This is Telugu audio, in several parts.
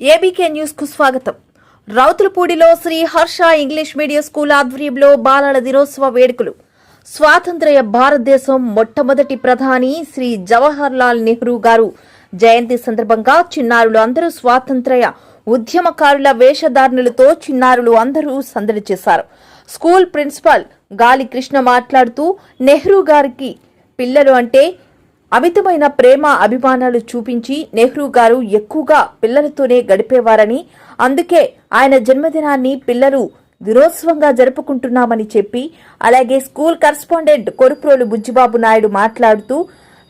ఏబీకే న్యూస్కు స్వాగతం. రౌతులపూడిలో Shri Harsha English medium school ఆధ్వర్యంలో బాలల దినోత్సవ వేడుకలు. స్వాతంత్ర్య భారతదేశం మొట్టమొదటి ప్రధాని శ్రీ జవహర్ లాల్ నెహ్రూ గారు. జయంతి సందర్భంగా చిన్నారులు అందరూ స్వాతంత్ర్య ఉద్యమకారుల వేషధారణలతో చిన్నారులు అందరూ సందడి చేశారు. స్కూల్ ప్రిన్సిపాల్ గాలి కృష్ణ మాట్లాడుతూ నెహ్రూ గారికి పిల్లలు అంటే అమితమైన ప్రేమ అభిమానాలు చూపించి నెహ్రూ గారు ఎక్కువగా పిల్లలతోనే గడిపేవారని అందుకే ఆయన జన్మదినాన్ని పిల్లలు దినోత్సవంగా జరుపుకుంటున్నామని చెప్పి అలాగే స్కూల్ కరస్పాండెంట్ కొరుప్రోలు బుజ్జిబాబు నాయుడు మాట్లాడుతూ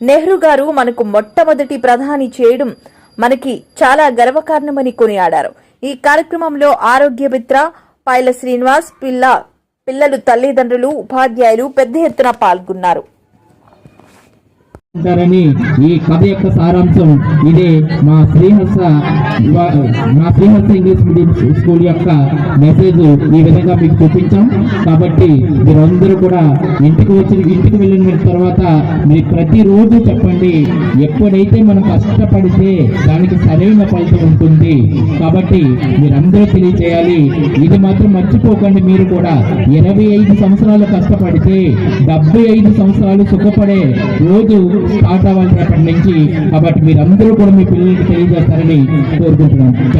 నెహ్రూ గారు మనకు మొట్టమొదటి ప్రధాని చేయడం మనకి చాలా గర్వకారణమని కొనియాడారు. ఈ కార్యక్రమంలో ఆరోగ్య మిత్ర పైల శ్రీనివాస్ పిల్ల పిల్లలు తల్లిదండ్రులు ఉపాధ్యాయులు పెద్ద ఎత్తున పాల్గొన్నారు. ఉంటారని ఈ కథ యొక్క సారాంశం ఇదే మా శ్రీహర్ష మా శ్రీహర్ష ఇంగ్లీష్ మీడియం స్కూల్ యొక్క మెసేజ్ ఈ విధంగా మీకు చూపించాం. కాబట్టి మీరందరూ కూడా ఇంటికి వచ్చి ఇంటికి వెళ్ళిన తర్వాత మీరు ప్రతిరోజు చెప్పండి ఎప్పుడైతే మనం కష్టపడితే దానికి సరైన ఫలితం ఉంటుంది. కాబట్టి మీరందరూ తెలియచేయాలి ఇది మాత్రం మర్చిపోకండి మీరు కూడా. ఇరవై ఐదు సంవత్సరాలు కష్టపడితే డెబ్బై ఐదు సంవత్సరాలు సుఖపడే రోజు స్టార్ట్ అవ్వాలి రేపటి నుంచి. కాబట్టి మీరందరూ కూడా మీ పిల్లలకి తెలియజేస్తారని కోరుకుంటున్నాను